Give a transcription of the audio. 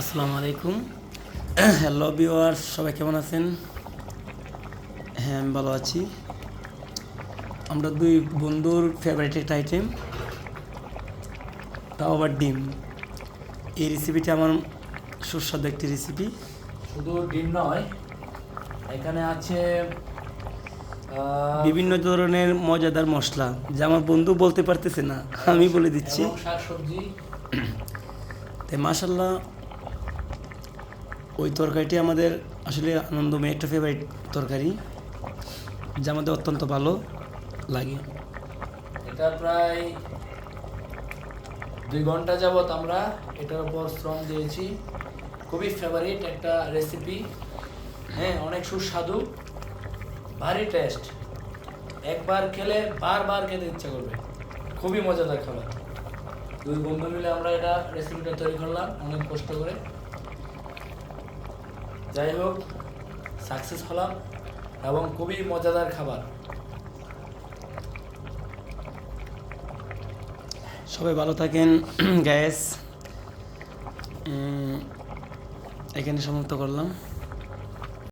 আসসালামু আলাইকুম। হ্যালো ভিওয়ার সবাই কেমন আছেন? হ্যাঁ আমি ভালো আছি। আমরা দুই বন্ধুর ফেভারিট একটা আইটেম তাও আবার ডিম। এই রেসিপিটা আমার সুস্বাদু একটি রেসিপি শুধু ডিম নয় এখানে আছে বিভিন্ন ধরনের মজাদার মশলা যা আমার বন্ধু বলতে পারতেছে না আমি বলে দিচ্ছি। শাকসবজি। তাই মাসাল্লাহ ওই তরকারিটি আমাদের আসলে আনন্দময় একটা ফেভারিট তরকারি, যা আমাদের অত্যন্ত ভালো লাগে। এটা প্রায় দুই ঘণ্টা যাবত আমরা এটার উপর শ্রম দিয়েছি। খুবই ফেভারিট একটা রেসিপি হ্যাঁ অনেক সুস্বাদু, ভারী টেস্ট একবার খেলে বারবার খেতে ইচ্ছা করবে। খুবই মজাদার খাবার। দুই বন্ধু মিলে আমরা এটা রেসিপিটা তৈরি করলাম, অনেক কষ্ট করে। যাই হোক সাকসেস হলাম এবং খুবই মজাদার খাবার। সবাই ভালো থাকেন গ্যাস এখানে সমাপ্ত করলাম।